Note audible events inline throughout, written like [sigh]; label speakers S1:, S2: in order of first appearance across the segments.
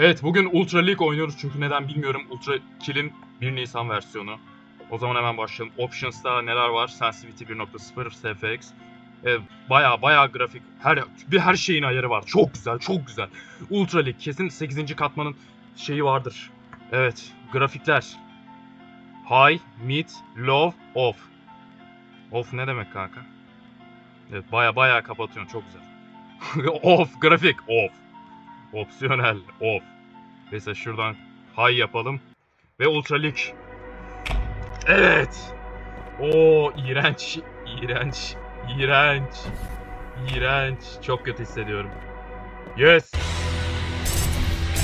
S1: Evet bugün Ultra League oynuyoruz çünkü neden bilmiyorum. Ultra Kill'in 1 Nisan versiyonu. O zaman hemen başlayalım. Options'ta neler var? Sensitivity 1.0, SFX. Evet, baya baya grafik. Her bir her şeyin ayarı var. Çok güzel, çok güzel. Ultra League kesin 8. katmanın şeyi vardır. Evet, grafikler. High, mid, low, off. Off ne demek kanka? Evet, baya baya kapatıyorsun. Çok güzel. [laughs] off, grafik, off. Opsiyonel, off. Neyse şuradan high yapalım. Ve Ultra League. Evet. Oo iğrenç, iğrenç, iğrenç, iğrenç. Çok kötü hissediyorum. Yes.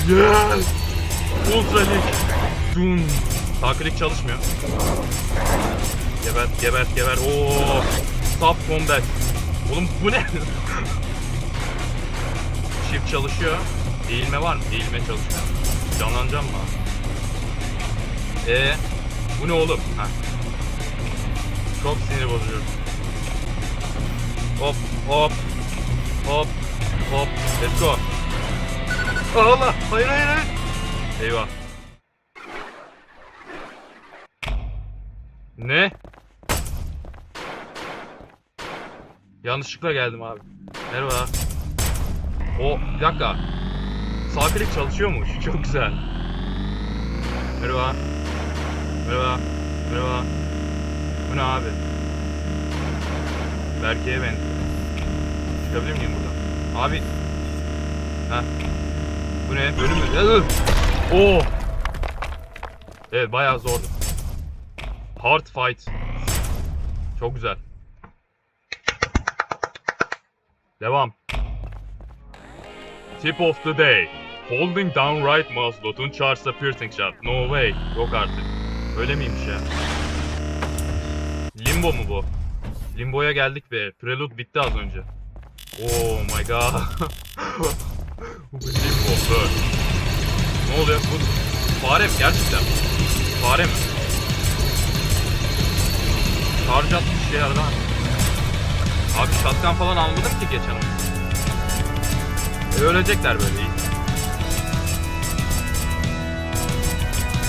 S1: Yes. Ultra League. Dun. Sağ klik çalışmıyor. Gebert, gebert, gebert. Oo. Stop combat. Oğlum bu ne? [laughs] Shift çalışıyor. Eğilme var mı? Eğilme çalışmıyor. Canlanacağım mı? Ee, bu ne oğlum? Heh. Çok sinir bozucu. Hop, hop, hop, hop. Let's go. Allah, hayır hayır hayır. Eyvah. Ne? Yanlışlıkla geldim abi. Merhaba. O bir dakika. Sağ klik çalışıyormuş. Çok güzel. Merhaba. Merhaba. Merhaba. Bu ne abi? Berke'ye ben. Çıkabilir miyim buradan? Abi. Ha. Bu ne? Bölüm mü? Oo. Evet bayağı zordu. Hard fight. Çok güzel. Devam. Tip of the day. Holding down right mouse button charge a piercing shot. No way. Yok artık. Öyle miymiş ya? Limbo mu bu? Limbo'ya geldik be. Prelude bitti az önce. Oh my god. [laughs] Limbo. Böyle. Ne oluyor? Bu fare mi? Gerçekten? Fare mi? Charge atmış şey aradan. Abi shotgun falan almadım ki geçen. E, ölecekler böyle iyi.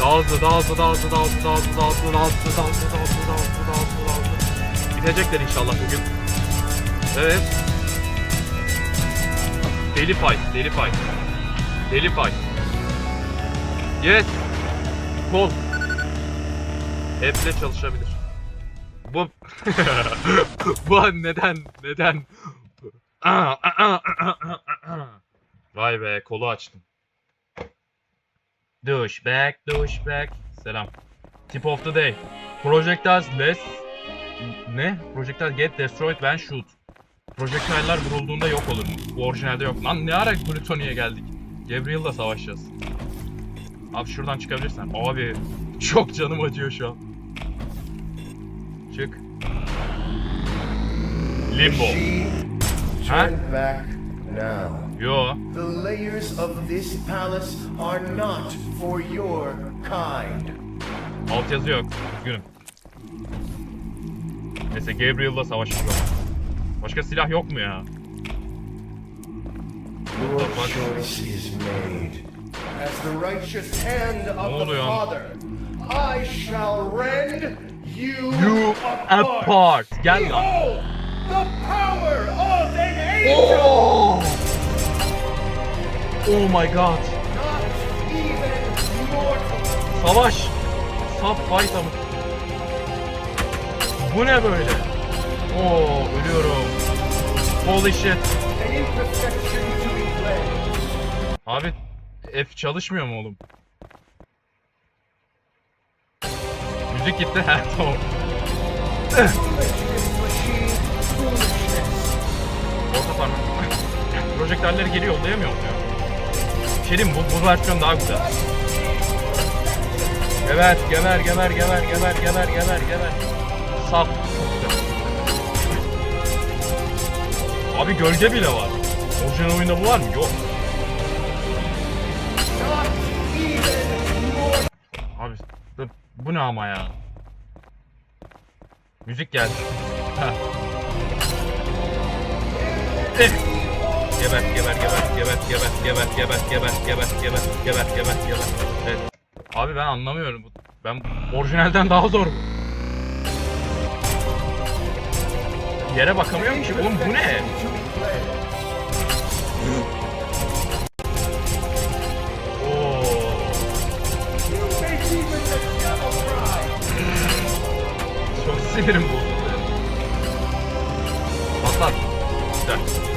S1: Daha hızlı, daha hızlı, daha hızlı, daha hızlı, daha hızlı, daha hızlı. Bitecekler inşallah bugün. Evet. Deli fight, deli fight. Deli fight. Yes. Kol. App'le çalışabilir. Bu... Bu neden, neden? Vay be kolu açtım. Douchebag, douchebag. Selam. Tip of the day. Projectiles less... Ne? Projectiles get destroyed when shoot. Projektiler vurulduğunda yok olur. Bu orijinalde yok. Lan ne ara Plutonia'ya geldik? Gabriel'la savaşacağız. Abi şuradan çıkabilirsen. Abi çok canım acıyor şu an. Çık. Limbo. Huh?
S2: Turn back now.
S1: Yo.
S2: The layers of this palace are not for your kind.
S1: Alt yazı yok. Üzgünüm. Neyse Gabriel'la savaşacağız. Başka silah yok mu ya?
S2: Your choice is made. As the righteous hand of the? Father, I shall rend you,
S1: You apart. Gel lan.
S2: Behold, the power of an oh! angel!
S1: Oh! Oh my god. Savaş. Saf fight ama. Bu ne böyle? Oo ölüyorum. Holy shit. Abi F çalışmıyor mu oğlum? Müzik gitti. [laughs] Ha tamam. Orta parmak. [laughs] Projektörleri geri yollayamıyor mu ya? Şey bu, bu versiyon daha güzel. Geber, geber, geber, geber, geber, geber, geber, geber. Sap. Abi gölge bile var. Orijinal oyunda bu var mı? Yok. Abi bu- ne ama ya? Müzik geldi. Heh. Eh. Geber, geber, geber, geber, geber, geber, geber, geber, geber, geber, geber, geber, geber. Evet. Abi ben anlamıyorum. bu. Ben orijinalden daha zor bu. Yere bakamıyorum ki. Oğlum bu ne? Çok sinirim bozuldu. Patlat. Güzel.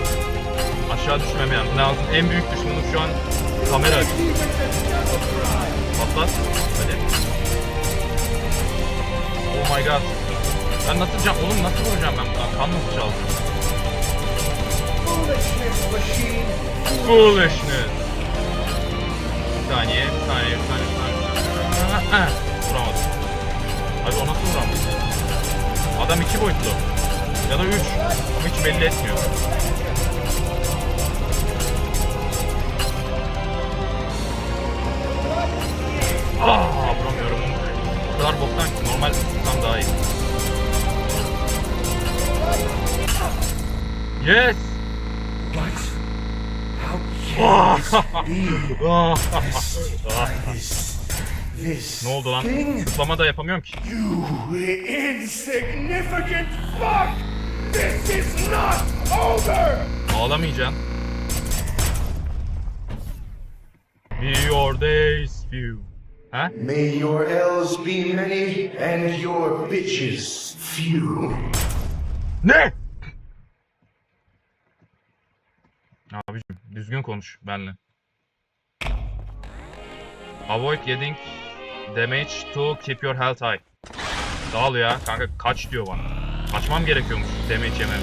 S1: Aşağı düşmemem lazım. En büyük düşmanım şu an kamera. Patlat. Hadi. Oh my god. Ben nasıl can oğlum nasıl vuracağım ben buradan? Kan nasıl çaldı?
S2: Foolishness.
S1: Bir saniye, bir saniye, bir saniye, bir saniye. [laughs] Vuramadım. Abi o nasıl vuramadı? Adam iki boyutlu. Ya da üç. Ama hiç belli etmiyor. Aa, vuramıyorum. O kadar boktan ki normal tutsam daha iyi. Yes!
S2: What? How can this be? [laughs]
S1: Ah.
S2: This, this
S1: ne oldu lan? Zıplama da yapamıyorum ki.
S2: You insignificant fuck! This is not over!
S1: Ağlamayacaksın. Be your days few. Ha?
S2: May your L's be many and your bitches few.
S1: Ne? Abicim düzgün konuş benle. Avoid getting damage to keep your health high. Dağıl ya kanka kaç diyor bana. Kaçmam gerekiyormuş damage yemem.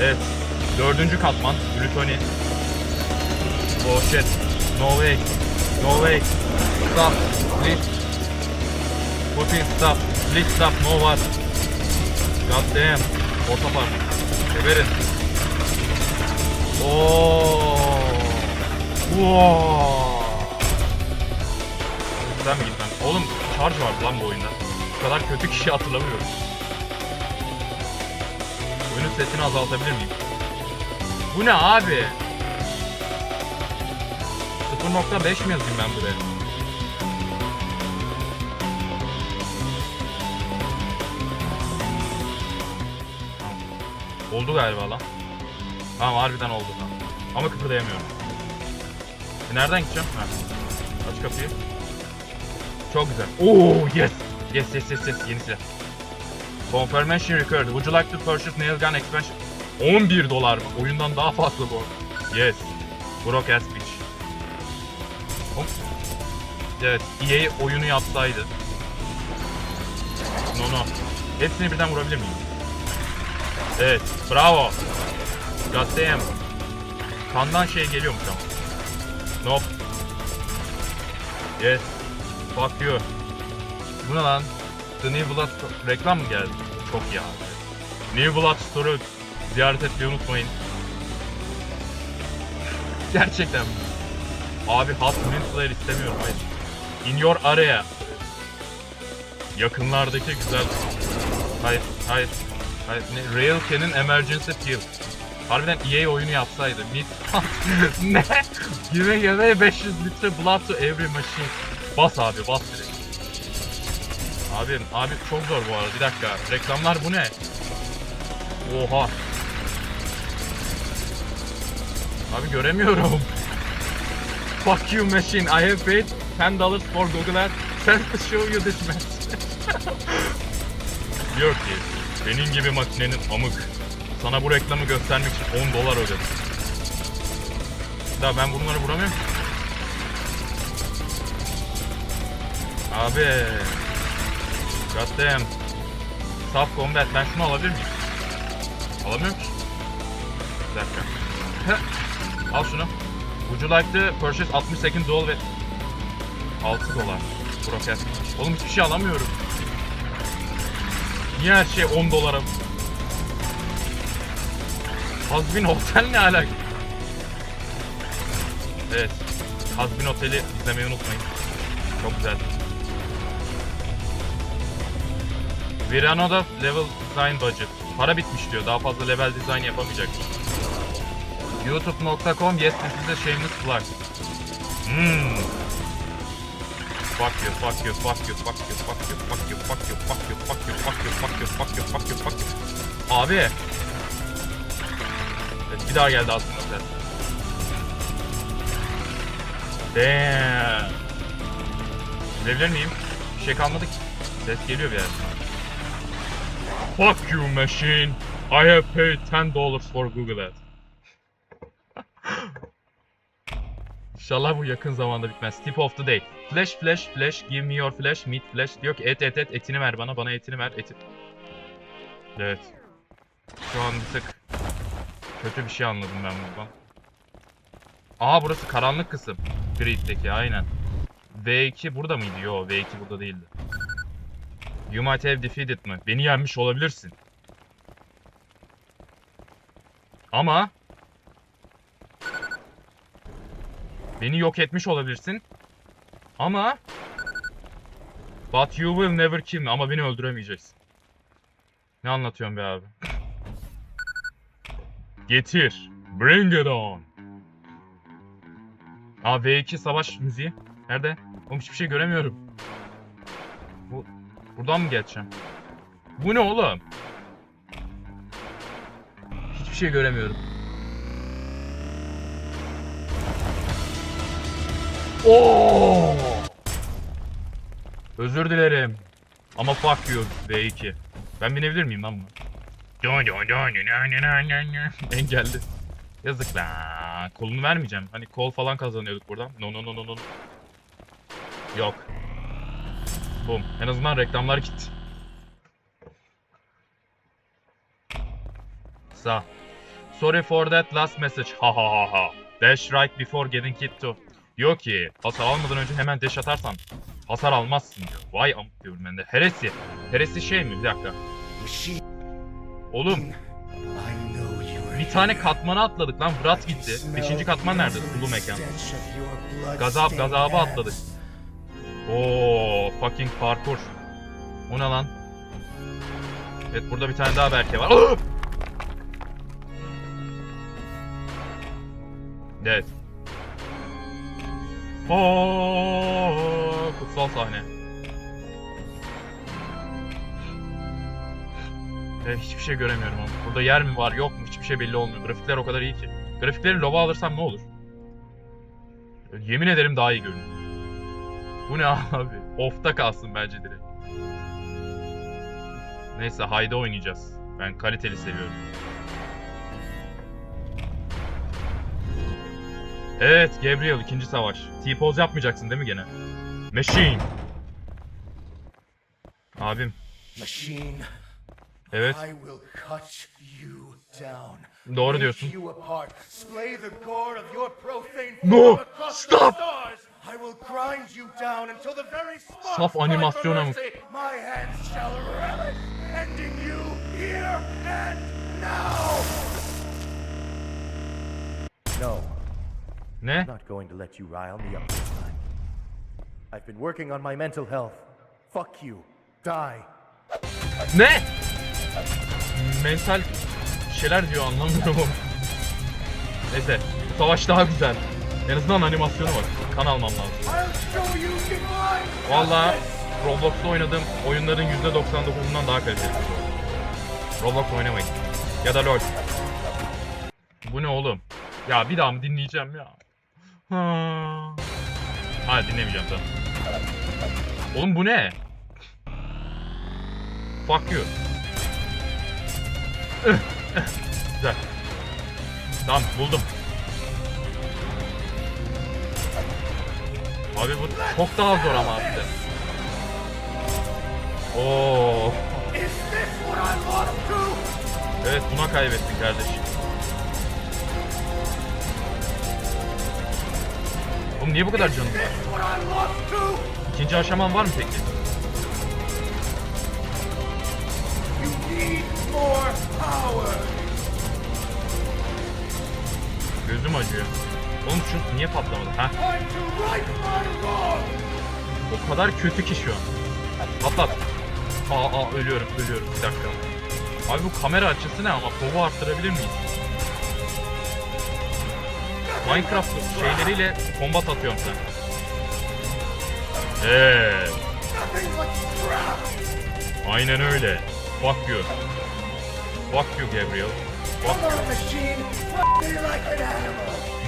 S1: Evet. Dördüncü katman. Plutoni. Oh shit. No way. No way. Stop. Please. Putin stop. Please stop. No var. God damn. Orta parmak. Severim. Oo. Wow. Mi gitmem? Oğlum charge vardı lan bu oyunda. Bu kadar kötü kişi hatırlamıyorum. Oyunun sesini azaltabilir miyim? Bu ne abi? 0.5 mi yazayım ben buraya? Oldu galiba lan. Tamam harbiden oldu lan. Ama kıpırdayamıyorum. E nereden gideceğim? Ha. Aç kapıyı. Çok güzel. Oo yes. Yes yes yes yes yeni silah. Confirmation required. Would you like to purchase nail gun expansion? 11 dolar mı? Oyundan daha fazla bu. Yes. Broke ass Evet, EA oyunu yapsaydı. No no. Hepsini birden vurabilir miyim? Evet, bravo. God damn. Kandan şey geliyormuş ama. Nope. Yes. Fuck you. Bu ne lan? The New Blood reklam mı geldi? Çok iyi abi. New Blood Store'u ziyaret etmeyi unutmayın. Gerçekten? Abi Hot Player istemiyorum hayır. In your area. Yakınlardaki güzel... Hayır, hayır. Hayır, ne? Rail Can'in Emergency Peel. Harbiden EA oyunu yapsaydı. Mid... [laughs] ne? Give give 500 litre blood to every machine. Bas abi, bas direkt. Abi, abi çok zor bu arada. Bir dakika. Reklamlar bu ne? Oha. Abi göremiyorum. [laughs] Fuck you machine. I have paid 10 dollars for Google Ads to show you this match. Diyor ki senin gibi makinenin amık. Sana bu reklamı göstermek için 10 dolar ödedim. Daha ben bunları vuramıyorum. ki. Abi. God damn. Tough combat. Ben şunu alabilir miyim? Alamıyorum ki. Bir dakika. Al şunu. Would you like to purchase 68 dolar ve 6 dolar. Broker. Oğlum hiçbir şey alamıyorum. Niye her şey 10 dolara? Hazbin Otel ne alaka? Evet. Hazbin Otel'i izlemeyi unutmayın. Çok güzel. Virano'da level design budget. Para bitmiş diyor. Daha fazla level design yapamayacak. youtube.com yes this is a shameless plug. Hmm. Fuck you, fuck you, fuck you, fuck you, fuck you, fuck you, fuck you, fuck you, fuck you, fuck you, fuck you, fuck you, fuck you, fuck you. Abi. Evet, bir daha geldi aslında. Damn. Gidebilir miyim? Bir şey kalmadı ki. Ses geliyor bir yerden. Fuck you machine. I have paid 10 dollars for Google Ads. İnşallah bu yakın zamanda bitmez. Tip of the day. Flash flash flash give me your flash meat flash diyor ki et et et etini ver bana bana etini ver eti. Evet. Şu an bir tık kötü bir şey anladım ben buradan. Aa burası karanlık kısım. Grid'deki aynen. V2 burada mıydı? Yo V2 burada değildi. You might have defeated me. Beni yenmiş olabilirsin. Ama Beni yok etmiş olabilirsin. Ama But you will never kill me. Ama beni öldüremeyeceksin. Ne anlatıyorsun be abi? Getir. Bring it on. Aa V2 savaş müziği. Nerede? Oğlum hiçbir şey göremiyorum. Bu buradan mı geçeceğim? Bu ne oğlum? Hiçbir şey göremiyorum. Oo! Özür dilerim. Ama fuck you V2. Ben binebilir miyim lan buna? [laughs] Engelli. Yazık lan. Kolunu vermeyeceğim. Hani kol falan kazanıyorduk buradan. No no no no no. Yok. Bum. En azından reklamlar gitti. Sağ. Sorry for that last message. Ha ha ha ha. Dash right before getting hit to. Diyor ki hasar almadan önce hemen dash atarsan hasar almazsın diyor. Vay am diyorum ben de. Heresi. Heresi şey mi? Bir dakika. Oğlum bir tane katmana atladık lan. Fırat gitti. Beşinci katman nerede? Sulu mekan. Gazap gazaba atladık. Oo fucking parkur. O ne lan? Evet burada bir tane daha Berke var. [gasps] Evet. Oo, kutsal sahne. Evet, hiçbir şey göremiyorum ama. Burada yer mi var yok mu hiçbir şey belli olmuyor. Grafikler o kadar iyi ki. Grafikleri loba alırsam ne olur? Yemin ederim daha iyi görünüyor. Bu ne [laughs] abi? Off'ta kalsın bence direkt. Neyse hayda oynayacağız. Ben kaliteli seviyorum. Evet Gabriel ikinci savaş. T-pose yapmayacaksın değil mi gene? Machine. Abim.
S2: Machine.
S1: Evet. Doğru diyorsun. No! Stop! Saf animasyona mı?
S2: No.
S1: Ne?
S2: Not going to let you rile me up this time. I've been working on my mental health. Fuck you. Die.
S1: Ne? Mental şeyler diyor anlamıyorum. Neyse bu savaş daha güzel. En azından animasyonu var. Kan almam lazım. Valla. Roblox'ta oynadığım oyunların %99'undan daha kaliteli. Roblox oynamayın. Ya da LoL. Bu ne oğlum? Ya bir daha mı dinleyeceğim ya? Ha. Hayır dinlemeyeceğim tamam. Oğlum bu ne? Fuck you. Güzel. Tamam buldum. Abi bu çok daha zor ama abi. Oo.
S2: Lost to?
S1: Evet buna kaybettin kardeşim. Oğlum niye bu kadar canım var? İkinci aşaman var mı peki? Gözüm acıyor. Oğlum şu niye patlamadı? Ha? O kadar kötü ki şu an. Patlat. Aa, aa ölüyorum ölüyorum bir dakika. Abi bu kamera açısı ne ama fogu arttırabilir miyiz? Minecraft şeyleriyle combat atıyorum sen. Evet. Aynen öyle. Fuck you. Fuck you Gabriel. Fuck you.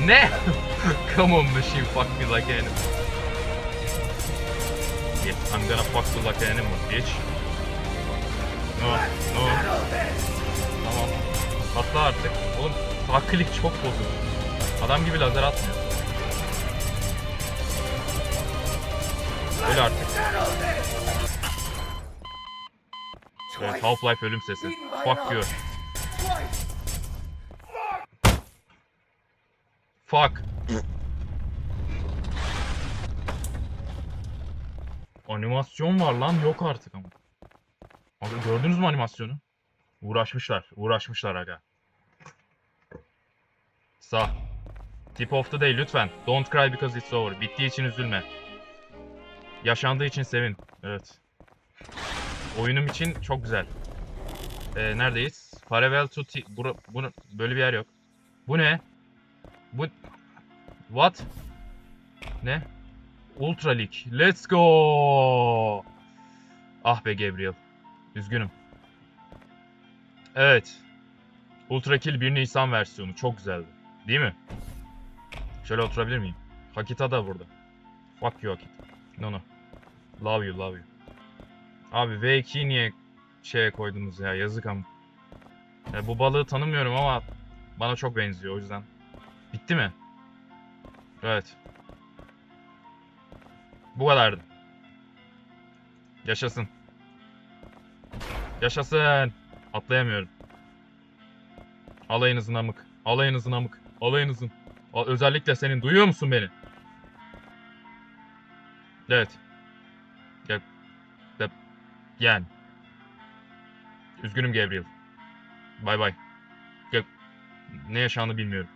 S1: Ne? [laughs] Come on machine, fuck me like an animal. Yeah, I'm gonna fuck you like an animal, bitch. No, no. Tamam. Patla artık. Oğlum sağ çok bozuk. Adam gibi lazer atmıyor. Öyle artık. Evet, Half-Life ölüm sesi. Fuck you. Fuck. Animasyon var lan yok artık ama. Abi gördünüz mü animasyonu? Uğraşmışlar. Uğraşmışlar aga. Sağ. Tip of the day lütfen. Don't cry because it's over. Bittiği için üzülme. Yaşandığı için sevin. Evet. Oyunum için çok güzel. Ee, neredeyiz? Farewell to T... Bura, bunu, böyle bir yer yok. Bu ne? Bu... What? Ne? Ultra League. Let's go! Ah be Gabriel. Üzgünüm. Evet. Ultra Kill 1 Nisan versiyonu. Çok güzeldi. Değil mi? Şöyle oturabilir miyim? Hakita da burada. Fuck you Hakita. No no. Love you love you. Abi V2'yi niye şeye koydunuz ya? Yazık ama. Ya bu balığı tanımıyorum ama bana çok benziyor o yüzden. Bitti mi? Evet. Bu kadardı. Yaşasın. Yaşasın. Atlayamıyorum. Alayınızın amık. Alayınızın amık. Alayınızın. A- Özellikle senin. Duyuyor musun beni? Evet. Ya, ya, yani. Üzgünüm Gabriel. Bay bay. Ya, Ne yaşandı bilmiyorum.